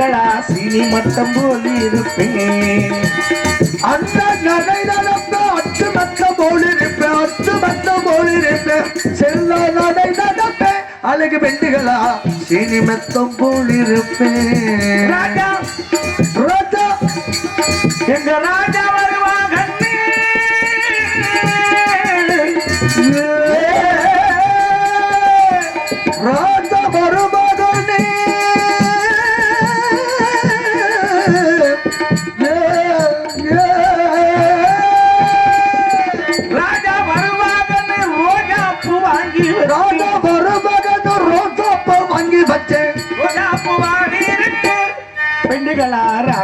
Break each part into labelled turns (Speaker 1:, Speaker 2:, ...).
Speaker 1: அழகு சீனி மட்டம் போல் இருப்பேன்.
Speaker 2: அந்த நடை நடப்ப மட்டம் போல் இருப்பேன். அச்சு மட்டம் போல் இருப்பேன். செல்ல நடை நடப்பேன். அழகு பெண்டுகளா. சீனி மெத்தம் போல் இருப்பேன்.
Speaker 1: ராஜா
Speaker 2: ராஜா
Speaker 1: எங்க ராஜா வருவாங்க
Speaker 2: ராஜா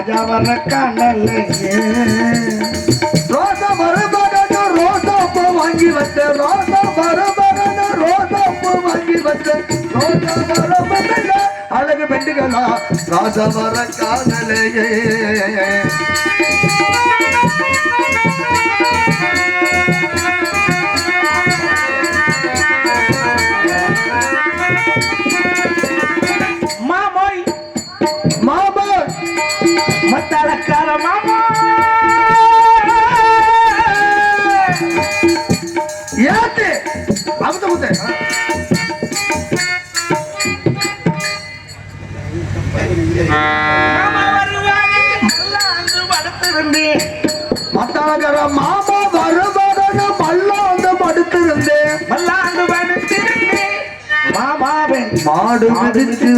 Speaker 1: ராஜா வர்ற காணலையே
Speaker 2: ரோஜா மருமகன் ரோஜாப்பா வாங்கி வச்ச ரோஜா மருமகன் ரோஜாப்பா வாங்கி வச்ச. ரோஜா மருமகன் அழகு பெண்டுகளா ராஜா வர காதலையே மாமா
Speaker 1: வருவாங்க மல்லாந்து படுத்திருந்தேன்
Speaker 2: மல்லாந்து படுத்திருந்தேன்
Speaker 1: மாமாவன்
Speaker 2: மாடு மிதிச்சு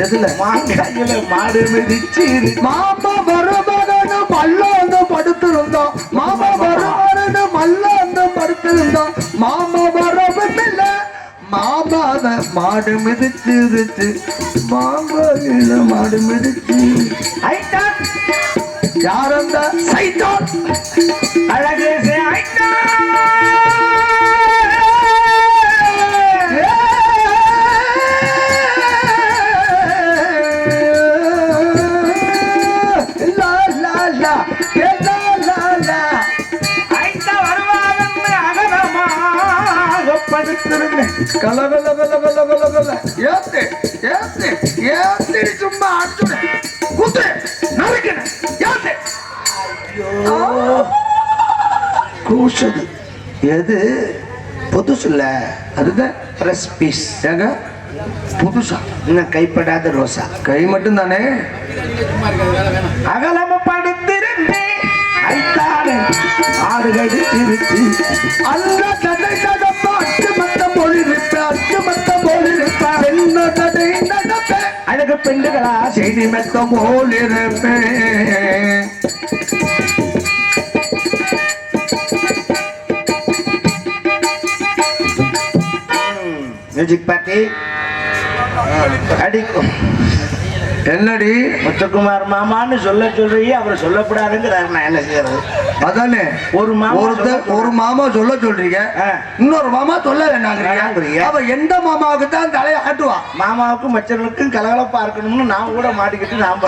Speaker 2: எதுல?
Speaker 1: மாங்காயில மாடு மிதிச்சு
Speaker 2: மாமா வருவாங்க மல்லாந்து படுத்திருந்தோம் மாமா வருவாங்க மல்லாந்து படுத்திருந்தோம் மாமா வரவில்ல. மாமாவ மாடு மிதிச்சு மாங்காயில மாடு மிதிச்சு
Speaker 1: ஐட்டான்
Speaker 2: யார் அந்த சைத்தான்?
Speaker 1: அழகே சே ஐட்டான் ஐட்டா வருவாங்கன்னு அகலமாக படுத்திருந்தேன்
Speaker 2: சும்மா அடிச்சுடு கூசுது எது? புதுசு இல்லை. அதுதான்
Speaker 1: ஃப்ரெஷ் பீஸ்
Speaker 2: ஏங்க? புதுசா.
Speaker 1: இன்னும் கைப்படாத ரோசா.
Speaker 2: கை மட்டும் தானே
Speaker 1: அகலம படுத்திருந்தே ஐத்தானே ஆடு கடிச்சிருச்சு
Speaker 2: அந்த தடை நடப்ப அட்டு மத்த மொழி இருப்ப மத்த மொழி என்ன தடை நடப்ப
Speaker 1: அழகு பெண்டுகளா
Speaker 2: செய்தி மெத்த போல் இருப்பேன்
Speaker 1: மியூசிக் பார்ட்டி அடிக்கும்
Speaker 2: என்னடி?
Speaker 1: முத்துக்குமார் மாமான்னு சொல்ல சொல்றீங்க அவர் சொல்லக்கூடாதுங்கிறாரு நான் என்ன செய்யறது?
Speaker 2: அதானே?
Speaker 1: ஒரு மாமா
Speaker 2: ஒரு மாமா சொல்ல சொல்றீங்க. இன்னொரு மாமா சொல்ல. வேண்டாங்கிறீங்க அவ எந்த மாமாவுக்கு தான் தலையை ஆட்டுவா
Speaker 1: மாமாவுக்கும் மச்சனுக்கும் கலகலப்பா இருக்கணும்னு நான் கூட மாட்டிக்கிட்டு நான்.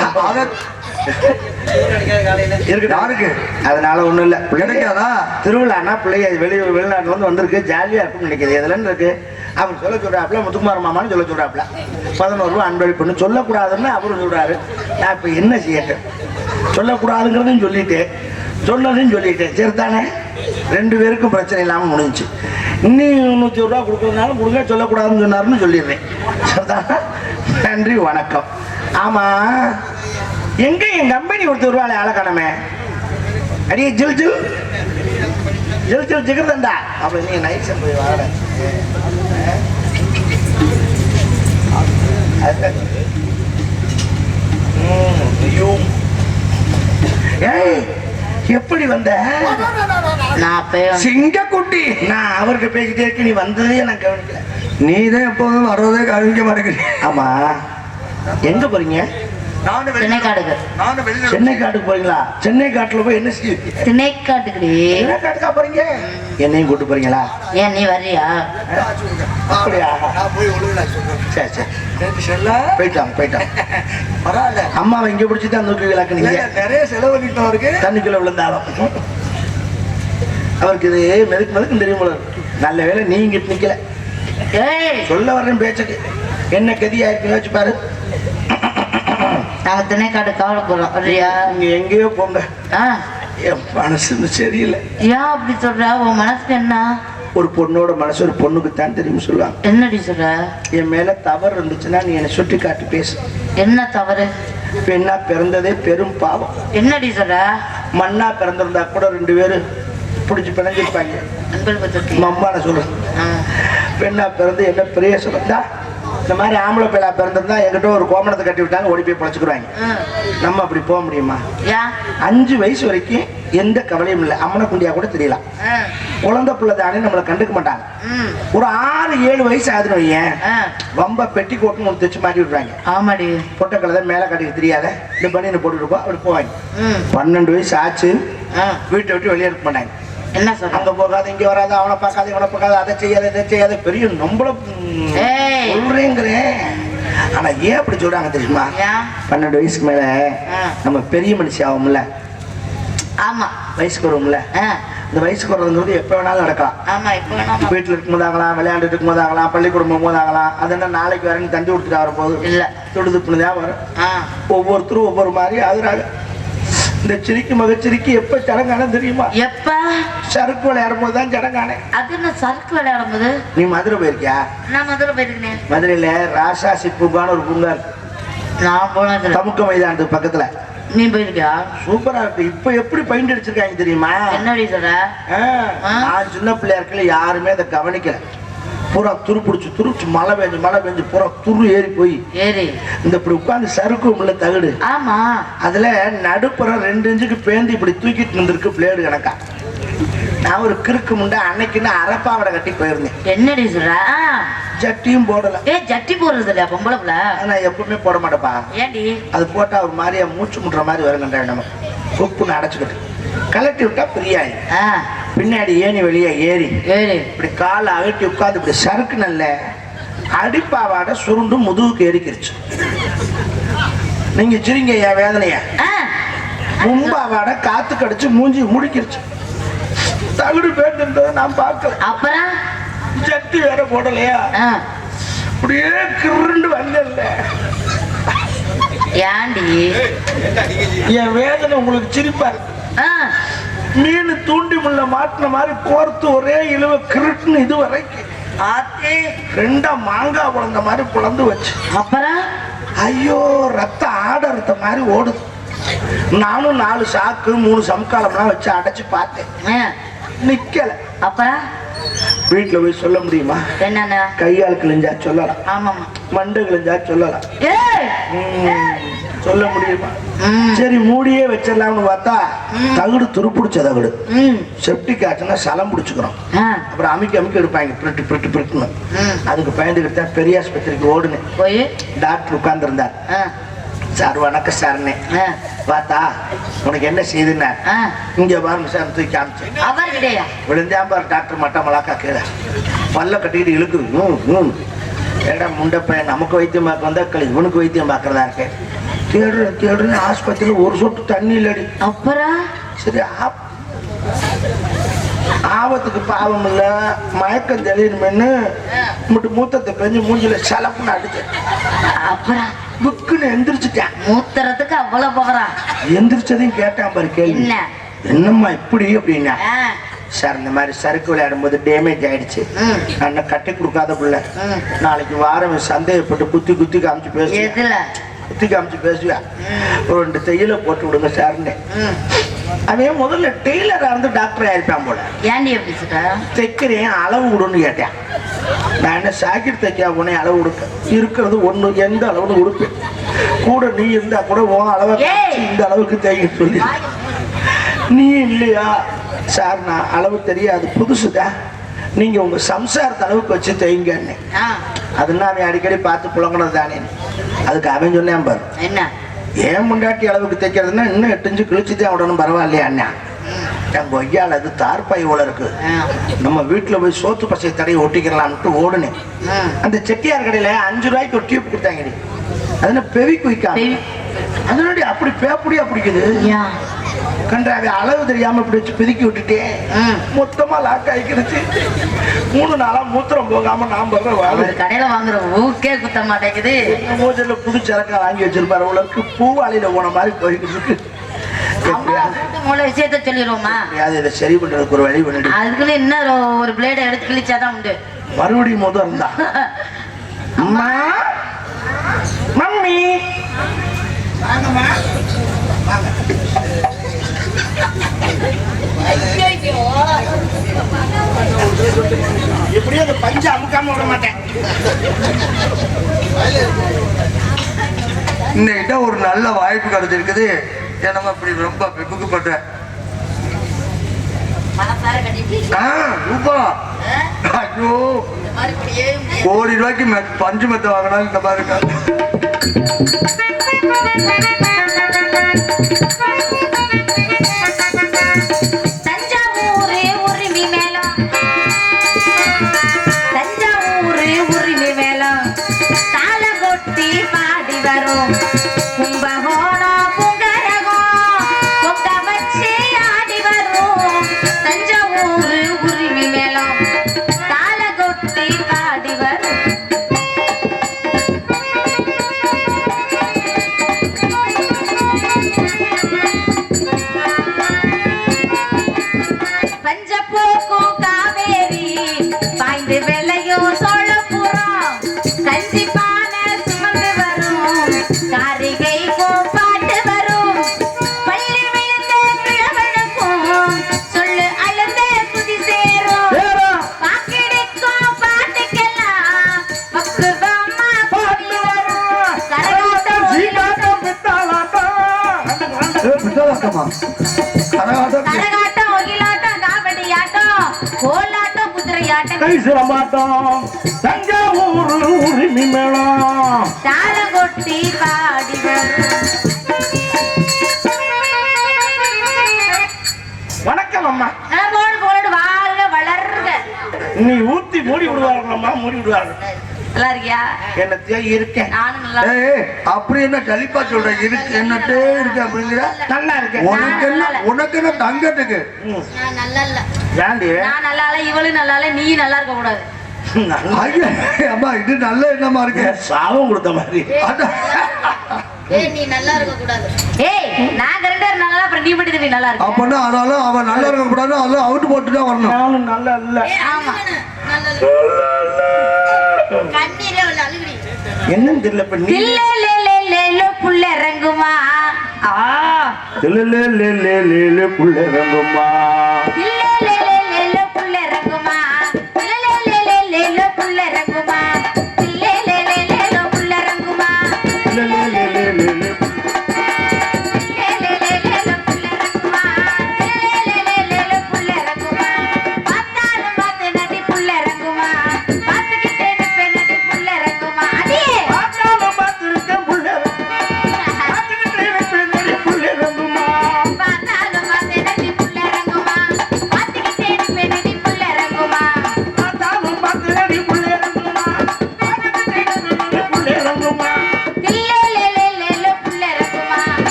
Speaker 2: யாருக்கு?
Speaker 1: அதனால ஒண்ணும் இல்ல.
Speaker 2: கிடைக்காதா?
Speaker 1: திருவிழானா பிள்ளைய வெளியூர் வெளிநாட்டுல இருந்து வந்திருக்கு. ஜாலியா இருக்கும் நினைக்குது எதுல இருக்கு? அவர் சொல்ல சொல்கிறாப்புல முத்துக்குமார் மாமான்னு சொல்ல சொல்கிறாப்புல பதினோரு ரூபா அன்பளிப்புன்னு சொல்லக்கூடாதுன்னு அவரும் சொல்கிறாரு நான் இப்போ என்ன செய்யட்டும்? சொல்லக்கூடாதுங்கிறதையும் சொல்லிட்டு சொன்னதையும் சொல்லிட்டேன் சரிதானே? ரெண்டு பேருக்கும் பிரச்சனை இல்லாமல் முடிஞ்சுச்சு. இன்னும் நூற்றி ரூபா கொடுக்கறதுனால கொடுங்க சொல்லக்கூடாதுன்னு சொன்னார்னு சொல்லிடுறேன். சரிதானே? நன்றி வணக்கம். ஆமாம் எங்கே என் கம்பெனி ஒருத்தர் ரூபாய் ஆளை காணமே அடியே ஜில் ஜில். ஜில் ஜில் ஜிகிருதண்டா. அப்படின்னு நீ நைட் போய் வாட. எப்படி வந்த?
Speaker 2: சிங்கக்குட்டி.
Speaker 1: நான் அவர்கிட்ட பேசிட்டே இருக்கு நீ வந்ததே நான் கவனிக்கல.
Speaker 2: நீ தான் எப்போதும் வர்றதே கவனிக்க மாட்டேங்கிறீங்க
Speaker 1: ஆமா. எங்க போறீங்க? சென்னை காட்டுக்கு போறீங்களா? சென்னை காட்டுல போய் என்ன செய்வீங்க
Speaker 3: திணைக்காட்டுக்குடி
Speaker 1: சென்னை காட்டுக்கா போறீங்க? என்னையும் கூட்டு போறீங்களா?
Speaker 3: ஏன் நீ வர்றியா?
Speaker 1: அப்படியா? சரி சரி. போயிட்டான் போயிட்டான்.
Speaker 2: பரவாயில்ல.
Speaker 1: அம்மாவை இங்க பிடிச்சி தான் தூக்கி விளக்குனீங்க.
Speaker 2: நிறைய- செலவழிட்டோம் இருக்கு
Speaker 1: தண்ணிக்குள்ள விழுந்தாலும். அவருக்கு இது மெதுக்கு மெதுக்கு தெரியும். நல்ல வேளை நீ இங்கிட்டு நிக்கல.
Speaker 3: ஏய்.
Speaker 1: சொல்ல வர்றேன் பேச்சுக்கு. என்ன கதியா இருக்கு யோசிச்சு பாரு.
Speaker 3: நாங்க திணைக்காடு கவலை போறோம் வரியா
Speaker 1: நீங்க எங்கேயோ போங்க.
Speaker 3: ஆ.
Speaker 1: என் மனசு சரியில்லை.
Speaker 3: ஏன் அப்படி சொல்ற? உன் மனசுக்கு என்ன?
Speaker 1: ஒரு பொண்ணோட மனசு ஒரு பொண்ணுக்கு தான் தெரியும் சொல்லுவாங்க.
Speaker 3: என்னடி சொல்ற?
Speaker 1: என் மேல தவறு இருந்துச்சுன்னா நீ என்னை சுட்டி காட்டி பேசு.
Speaker 3: என்ன தவறு?
Speaker 1: பெண்ணா பிறந்ததே பெரும் பாவம்.
Speaker 3: என்னடி சொல்ற?
Speaker 1: மண்ணா பிறந்திருந்தா கூட ரெண்டு பேரும் பிடிச்சி பிணைஞ்சிருப்பாங்க. மம்மான சொல்லு. பெண்ணா பிறந்து என்ன பெரிய சொல்லுதா இந்த மாதிரி ஆம்பளை பிள்ளை பிறந்திருந்தா என்கிட்ட ஒரு கோமணத்தை கட்டி விட்டாங்க ஓடி போய் பழச்சுக்குறாங்க நம்ம அப்படி போக முடியுமா? அஞ்சு வயசு வரைக்கும் எந்த கவலையும் இல்லை. அம்மனை குண்டியா கூட தெரியலாம். குழந்தை பிள்ளை தானே நம்மளை கண்டுக்க மாட்டாங்க. ஒரு ஆறு ஏழு வயசு ஆகுதுன்னு வையேன்.
Speaker 3: ஆ,
Speaker 1: வம்ப பெட்டி கோட்டுன்னு ஒன்று தைச்சு மாட்டி விடுறாங்க.
Speaker 3: ஆமாடி.
Speaker 1: பொட்டை கலதை மேலே கட்டிக்க தெரியாத இந்த பனியனை போட்டுட்டு போ அப்படி போவாங்க. பன்னெண்டு வயசு ஆச்சு. வீட்டை விட்டு வெளியே இருக்க மாட்டாங்க.
Speaker 3: என்ன சொல்ற?
Speaker 1: அங்க போகாத இங்க வராத அவனை பார்க்காத இவனை பார்க்காத அதை செய்யாத இதை செய்யாத. பெரிய நம்பள
Speaker 3: ஏய்.
Speaker 1: சொல்றேங்கிறேன் ஆனா ஏன் அப்படி சொல்றாங்க தெரியுமா? பன்னெண்டு வயசுக்கு மேல. நம்ம பெரிய மனுஷி ஆகும்ல
Speaker 3: ஆமா.
Speaker 1: வயசுக்கு வரும்ல
Speaker 3: ஆ,
Speaker 1: இந்த வயசுக்கு வர்றதுங்கிறது எப்ப வேணாலும் நடக்கலாம்.
Speaker 3: ஆமா இப்போ வேணாமா
Speaker 1: வீட்டுல இருக்கும்போது ஆகலாம் விளையாண்டுட்டு இருக்கும்போது ஆகலாம் பள்ளிக்கூடம் போகும்போது ஆகலாம் அது என்ன நாளைக்கு வரேன்னு தண்டி கொடுத்துட்டு வரும்போது
Speaker 3: இல்ல.
Speaker 1: துடுதுப்புனுதான் வரும்.
Speaker 3: ஆ.
Speaker 1: ஒவ்வொருத்தரும் ஒவ்வொரு மாதிரி ஆகுறாங்க. இந்த சிரிக்கு மகச்சிரிக்கு எப்ப சடங்கான தெரியுமா?
Speaker 3: எப்ப?
Speaker 1: சறுக்கு விளையாடும் போது தான் சடங்கானே.
Speaker 3: அது என்ன சறுக்கு விளையாடும் போது
Speaker 1: நீ மதுரை போயிருக்கியா?
Speaker 3: நான் மதுரை போயிருக்கேன்
Speaker 1: மதுரையில ராசாசி பூங்கான்னு ஒரு பூங்கா இருக்கு.
Speaker 3: நான் போனது.
Speaker 1: தமுக்க மைதானத்துக்கு பக்கத்துல.
Speaker 3: நீ போயிருக்கியா?
Speaker 1: சூப்பரா இருக்கு. இப்ப எப்படி பெயிண்ட் அடிச்சிருக்காங்க தெரியுமா?
Speaker 3: என்னடி சொல்ற?
Speaker 1: நான் சின்ன பிள்ளையா இருக்கல யாருமே அதை கவனிக்கல. பூரா துரு பிடிச்சி துருச்சு மழை பெஞ்சு மழை பெஞ்சு பூரா துரு ஏறி போய்.
Speaker 3: ஏறி.
Speaker 1: இந்த இப்படி உட்காந்து சறுக்கும்ல தகுடு.
Speaker 3: ஆமா.
Speaker 1: அதுல நடுப்புறம் ரெண்டு இன்ச்சுக்கு பேந்து இப்படி தூக்கிட்டு வந்திருக்கு பிளேடு கணக்கா. நான் ஒரு கிறுக்கு முண்டை அன்னைக்குன்னு அரப்பாவடை கட்டி போயிருந்தேன்.
Speaker 3: என்னடி சொல்ற?
Speaker 1: ஜட்டியும் போடல.
Speaker 3: ஏ ஜட்டி போடுறது இல்லையா பொம்பளை புள்ள.
Speaker 1: ஆனா எப்பவுமே போட மாட்டேப்பா.
Speaker 3: ஏண்டி?
Speaker 1: அது போட்டா ஒரு மாதிரியா மூச்சு முட்டுற மாதிரி வருங்கன்ற நம்ம. உப்புன்னு அடைச்சுக்கிட்டு. கலட்டி விட்டா பிரியாயி
Speaker 3: ஆ.
Speaker 1: பின்னாடி ஏணி வெளியே ஏறி
Speaker 3: ஏறி.
Speaker 1: இப்படி காலை அகட்டி உட்காந்து இப்படி சறுக்கு நல்ல அடிப்பாவாட சுருண்டு முதுகுக்கு ஏறிக்கிருச்சு. நீங்க சிரிங்க என் வேதனைய. மும்பாவாட காத்து கடிச்சு மூஞ்சி முடிக்கிருச்சு. தகுடு பேர்ந்ததை நான் பார்க்கல.
Speaker 3: அப்புறம்?
Speaker 1: சட்டி வேற போடலையா? அப்படியே கிருண்டு வந்தல
Speaker 3: ஏண்டி
Speaker 1: என் வேதனை உங்களுக்கு சிரிப்பா இருக்கு. மீன் தூண்டி முள்ள மாட்டின மாதிரி கோர்த்து ஒரே இழுவ கிருட்டுன்னு இது வரைக்கும்
Speaker 3: ஆத்தி
Speaker 1: ரெண்டா மாங்காய் பிளந்த மாதிரி பிளந்து வச்சு.
Speaker 3: அப்புறம்?
Speaker 1: ஐயோ ரத்த ஆடறுத்த மாதிரி ஓடுது. நானும் நாலு சாக்கு மூணு சம்காலம்லாம் வச்சு அடைச்சு பார்த்தேன். நிக்கல.
Speaker 3: அப்புறம்?
Speaker 1: வீட்டுல போய் சொல்ல முடியுமா?
Speaker 3: என்னென்ன
Speaker 1: கையால் கிழிஞ்சா சொல்லலாம்.
Speaker 3: ஆமாமா
Speaker 1: மண்டை கிழிஞ்சா சொல்லலாம். சொல்ல முடியுமா? சரி மூடியே வச்சிடலாம்னு பார்த்தா தகுடு துருப்பிடிச்ச தகுடு செப்டிக் ஆச்சுன்னா சலம் பிடிச்சுக்கிறோம். அப்புறம் அமுக்கி அமுக்கி எடுப்பாங்க. பிரிட்டு பிரிட்டு பிரிட்டுன்னு. அதுக்கு பயந்துக்கிட்டு தான் பெரிய ஆஸ்பத்திரிக்கு ஓடுனேன்.
Speaker 3: போய்?
Speaker 1: டாக்டர் உட்கார்ந்துருந்தார். சார் வணக்கம் சார்னே பார்த்தா உனக்கு என்ன செய்யுதுன்னா
Speaker 3: ஆ.
Speaker 1: இங்க பாருங்க சார் தூக்கி காமிச்சேன்.
Speaker 3: அவர்கிட்டயா?
Speaker 1: விழுந்தாம் பாரு டாக்டர் மட்டம் மலாக்கா கீழே. பல்ல கட்டிக்கிட்டு ம். ஏடா முண்டை பையன் நமக்கு வைத்தியம் பார்க்க வந்தா களி இவனுக்கு வைத்தியம் பார்க்கறதா இருக்கேன் தேடு தேடுன்னு ஆஸ்பத்திரியில் ஒரு சொட்டு தண்ணி இல்லடி.
Speaker 3: அப்புறம்
Speaker 1: சரி ஆப்- ஆபத்துக்கு பாவம் இல்ல. மயக்கம் தெளியணுமென்னு முட்டு மூத்தத்தை பெஞ்சு மூஞ்சில சலப்புன்னு அடிச்சேன்
Speaker 3: அப்புறம்
Speaker 1: புக்குன்னு எந்திரிச்சிட்டேன்.
Speaker 3: மூத்துறதுக்கு அவ்வளவு போகிறா
Speaker 1: எந்திரிச்சதையும் கேட்டான் பாரு கேள்வி.
Speaker 3: என்ன?
Speaker 1: என்னம்மா இப்படி அப்படின்னா? சார் இந்த மாதிரி சறுக்கு விளையாடும் போது டேமேஜ் ஆயிடுச்சு நான் கட்டி கொடுக்காத பிள்ளை. நாளைக்கு வாரம் சந்தேகப்பட்டு குத்தி குத்தி காமிச்சு
Speaker 3: எதுல?
Speaker 1: குத்தி காமிச்சு பேசுவேன் ஒரு ரெண்டு தையில போட்டு விடுங்க சார்னு அவன் முதல்ல டெய்லரா இருந்து டாக்டர் ஆயிருப்பான் போல.
Speaker 3: எப்படி சொல்ற?
Speaker 1: தைக்கிறேன் அளவு விடுன்னு கேட்டேன். நான் என்ன சாக்கெட் தைக்கா உடனே அளவு கொடுக்க இருக்கிறது ஒண்ணு எந்த அளவுன்னு கொடுப்பேன் கூட நீ இருந்தா கூட உன் அளவை இந்த அளவுக்கு தைக்க சொல்லி. நீ இல்லையா? சார் நான் அளவு தெரியாது. புதுசுதா? நீங்க உங்க சம்சாரத்து அளவுக்கு வச்சு தைங்கன்னு. அதுன்னா அவன் அடிக்கடி பார்த்து புழங்கினது தானே. அதுக்கு அவன் சொன்னேன் பாரு
Speaker 3: என்ன?
Speaker 1: ஏன் முண்டாட்டி அளவுக்கு தைக்கிறதுன்னா இன்னும் எட்டு இஞ்சு கிழிச்சுதான் விடணும் பரவாயில்லையா அண்ணா? என் கொய்யால அது தார்பாய் போல இருக்கு. நம்ம வீட்டுல போய் சோத்து பசை தடையை ஒட்டிக்கலாம்ட்டு ஓடுனேன். அந்த செட்டியார் கடையில அஞ்சு ரூபாய்க்கு ஒரு டியூப் கொடுத்தாங்கடி. அது என்ன பெவி குயிக்கா?
Speaker 3: பெவி-
Speaker 1: அதனாடி அப்படி பேப்படியா பிடிக்குது? கண்டாவே அளவு தெரியாம இப்படி வச்சு பிதுக்கி விட்டுட்டேன். மொத்தமா லாக் ஆகிக்கிடுச்சு மூணு நாளா மூத்திரம் போகாம நான் படுற வாழ
Speaker 3: கடையில வாங்குற ஊக்கே குத்த மாட்டேங்குது.
Speaker 1: மூச்சல புது சரக்கா வாங்கி வச்சிருப்பாரு உலருக்கு பூவாளியில போன மாதிரி போய்கிட்டு இருக்கு.
Speaker 3: விஷயத்த சொல்லிடுவோமா?
Speaker 1: இதை சரி பண்றதுக்கு ஒரு வழி பண்ணிடு
Speaker 3: அதுக்குன்னு இன்னும் ஒரு பிளேடை எடுத்து கிழிச்சாதான் உண்டு.
Speaker 1: மறுபடியும் முதல் இருந்தா? அம்மா மம்மி. வாங்கம்மா வாங்க எப்படியும் அந்த பஞ்சு அமுக்காம விட மாட்டேன்.
Speaker 2: இன்னைக்கிட்ட ஒரு நல்ல வாய்ப்பு கிடைச்சிருக்குது. என்னமா இப்படி ரொம்ப வெப்புக்குப்பட்டேன் ரூபா. ஐயோ. கோடி ரூபாய்க்கு பஞ்சு மெத்த வாங்கினாலும் இந்த மாதிரி இருக்கா?
Speaker 1: சிரமாட்டம் தஞ்சாவூர் உரிமை மேளம்
Speaker 3: தாள கொட்டி பாடி
Speaker 1: வணக்கம் அம்மா.
Speaker 3: போடு வாழ்க வளர்க.
Speaker 1: நீ ஊத்தி மூடி விடுவார்களம்மா மூடி விடுவார்கள்.
Speaker 3: நல்லா இருக்கியா?
Speaker 1: என்னத்தையோ இருக்கேன்.
Speaker 2: அப்படி என்ன கலிப்பா சொல்ற? இருக்கு என்னட்டே இருக்கு அப்படிங்கிற?
Speaker 1: நல்லா இருக்கேன்.
Speaker 2: உனக்கு என்ன உனக்கு என்ன தங்கத்துக்கு?
Speaker 3: நல்லா இல்ல.
Speaker 1: ஏண்டி?
Speaker 3: நான் நல்லா இல்ல இவளும் நல்லா இல்ல நீ நல்லா இருக்க கூடாது.
Speaker 2: அம்மா இது நல்ல எண்ணமா இருக்கு.
Speaker 1: சாபம் கொடுத்த மாதிரி.
Speaker 2: அதான்.
Speaker 3: ஏய் நீ நல்லா இருக்க கூடாது ஏய் நாங்க ரெண்டு பேரும் நல்லா அப்புறம் நீ மட்டும் நீ நல்லா இருக்க.
Speaker 2: அப்பன்னா அதனால அவன் நல்லா இருக்க கூடாது அதெல்லாம் அவுட் போட்டு தான் வரணும்.
Speaker 1: நானும் நல்லா இல்ல. என்னன்னு தெரியல
Speaker 3: புள்ள இறங்குமா? ஆ.
Speaker 1: லே, லே, லே, லே, லே, லே, புள்ள இறங்குமா?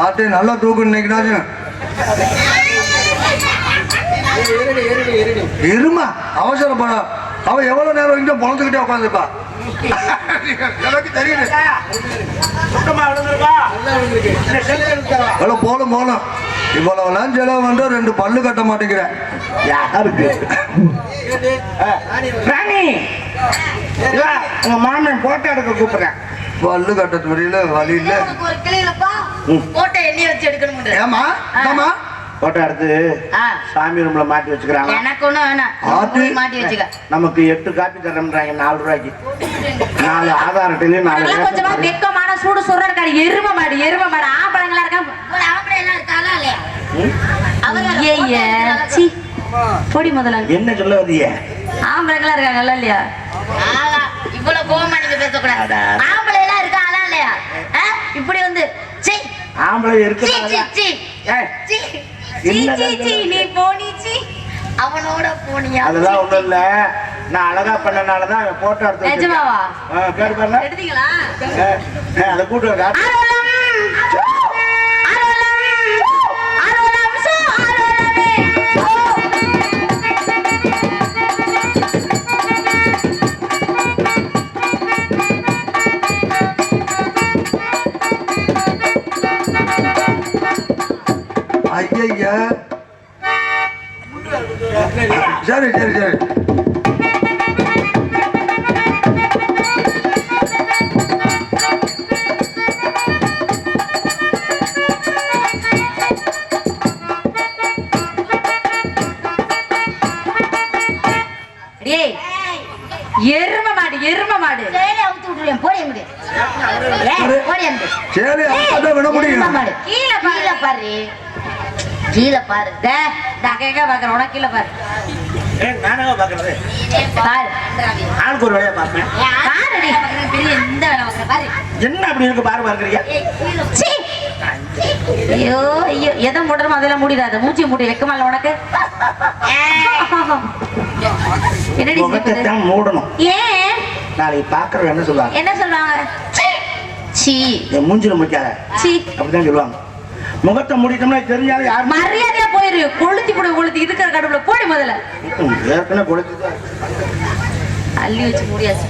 Speaker 2: ஆட்டே நல்லா தூக்குன்னு நினைக்கிறாச்சு இருமா? அவசரப்பட அவ எவ்வளவு நேரம் இங்க பொழந்துக்கிட்டே உட்காந்துருப்பா எனக்கு தெரியுது. போலும் போலும் இவ்வளவு செலவு வந்து ரெண்டு பல்லு கட்ட மாட்டேங்கிறேன்.
Speaker 1: யாருக்கு? ராணி! உங்க மாமன் போட்டோ எடுக்க கூப்பிடுறேன்.
Speaker 2: பல்லு கட்ட தெரியல வழி இல்ல
Speaker 3: போட்டோ எண்ணெய் வச்சு எடுக்கணும்
Speaker 2: ஏமா ஏமா
Speaker 1: போட்டோ எடுத்து
Speaker 3: ஆ.
Speaker 1: சாமி ரூம்ல மாட்டி வச்சுக்கிறாங்க.
Speaker 3: எனக்கு ஒண்ணும் வேணாம். மாட்டி வச்சுக்க.
Speaker 1: நமக்கு எட்டு காப்பி தரேன்றாங்க நாலு ரூபாய்க்கு. நாலு ஆதார் அட்டையிலையும் நாலு
Speaker 3: கொஞ்சமா. வெக்கமான சூடு சுடுற இருக்காரு எரும மாடு எரும மாடு. ஆம்பளங்களா இருக்கா ஆம்பளை எல்லாம் இருக்காங்களா இல்லையா? ஐயே சி. பொடி முதல்ல.
Speaker 1: என்ன சொல்ல வந்தீங்க
Speaker 3: ஆம்பளைங்களா இருக்காங்கல்ல இல்லையா? இவ்வளவு கோவமா நீங்க பேசக்கூடாது. ஆம்பளை எல்லாம் இருக்காங்களா இல்லையா? ஆ? இப்படி வந்து சீ.
Speaker 1: ஆம்பளை
Speaker 3: சீ
Speaker 1: இருக்கு
Speaker 3: நீ போனி சீ. அவனோட போனியா?
Speaker 1: அதெல்லாம் ஒண்ணும் இல்ல. நான் அழகா பண்ணனாலதான் அவன் போட்டோ எடுத்து.
Speaker 3: நிஜமாவா?
Speaker 1: கேட்டு பாருங்க.
Speaker 3: எடுத்தீங்களா?
Speaker 1: அதை கூட்டு
Speaker 2: ஐயா சரி சரி சரி.
Speaker 3: கீழே பாரு. பாக்குறேன் உனக்கு கீழே பாரு.
Speaker 1: நானே பாக்குறது?
Speaker 3: பாரு.
Speaker 1: ஆளுக்கு ஒரு வேலையை பார்ப்பேன் என்ன அப்படி இருக்கு? பாரு பாக்குறீங்க
Speaker 3: சீ. ஐயோ ஐயோ எதை மூடுறமோ அதெல்லாம் மூடிடாத. மூச்சி மூடி வெக்கமா இல்ல உனக்கு? என்னடி
Speaker 1: மூடணும்.
Speaker 3: ஏன்
Speaker 1: நாளைக்கு பாக்குறவங்க என்ன சொல்லுவாங்க?
Speaker 3: என்ன சொல்றாங்க சீ.
Speaker 1: மூஞ்சில முடிக்காத
Speaker 3: சீ.
Speaker 1: அப்படிதான் சொல்லுவாங்க. முகத்தை மூடிட்டோம்னா தெரிஞ்சாலும் யாருமே
Speaker 3: மரியாதையா போயிரு. கொளுத்தி போடு கொளுத்தி. இருக்கிற கடுப்புல போடி முதல்ல.
Speaker 1: ஏற்கனவே கொடுத்து
Speaker 3: அள்ளி வச்சு முடியாச்சு.